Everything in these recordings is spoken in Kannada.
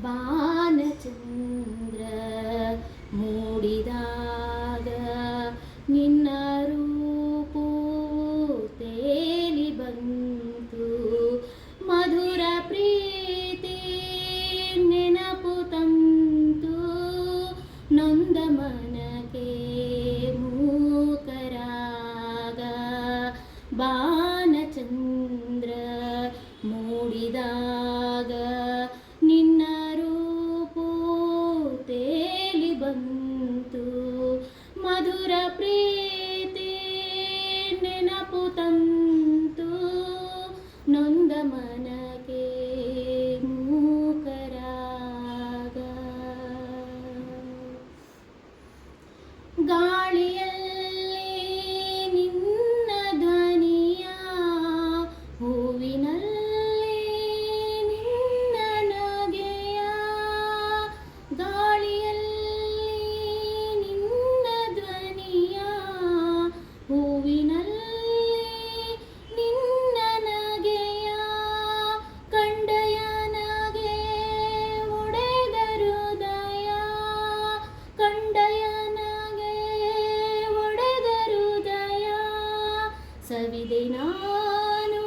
ಬಾನಚಂದ್ರ ಮೂಡಿದಾಗ ನಿನ್ನ ತವಿದೆ ನಾನು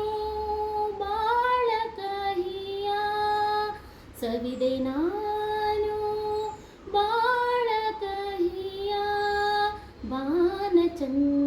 ಬಾಳ ಕಹಿಯ. ಸವಿದೆ ನಾನು ಬಾಳ ಕಹಿಯ. ಬಾನ ಚಂದ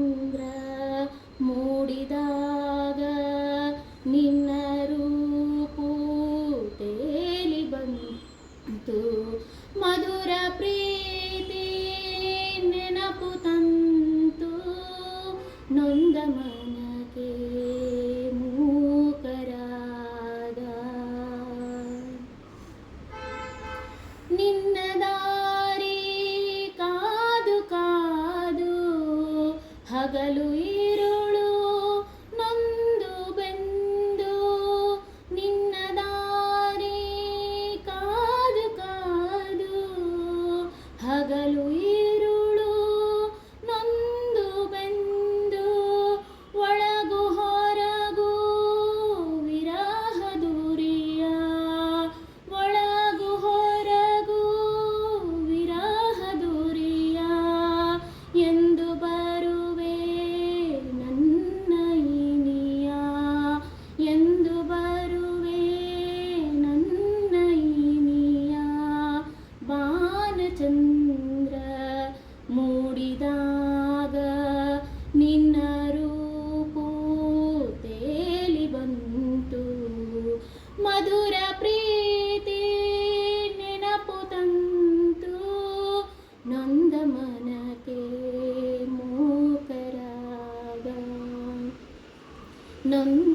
ಹಗಲು ಈ ಬರುವೆ ಬಾನ ಚಂದ್ರ ಮೂಡಿದಾಗ ನಿನ್ನ ರೂಪು ತೇಲಿ ಬಂತು. ಮಧುರ ಪ್ರೀತಿ ನೆನಪು ತಂತು. ನಂದ ಮನಕ್ಕೆ ಮೂಕರಾಗ ನಂದ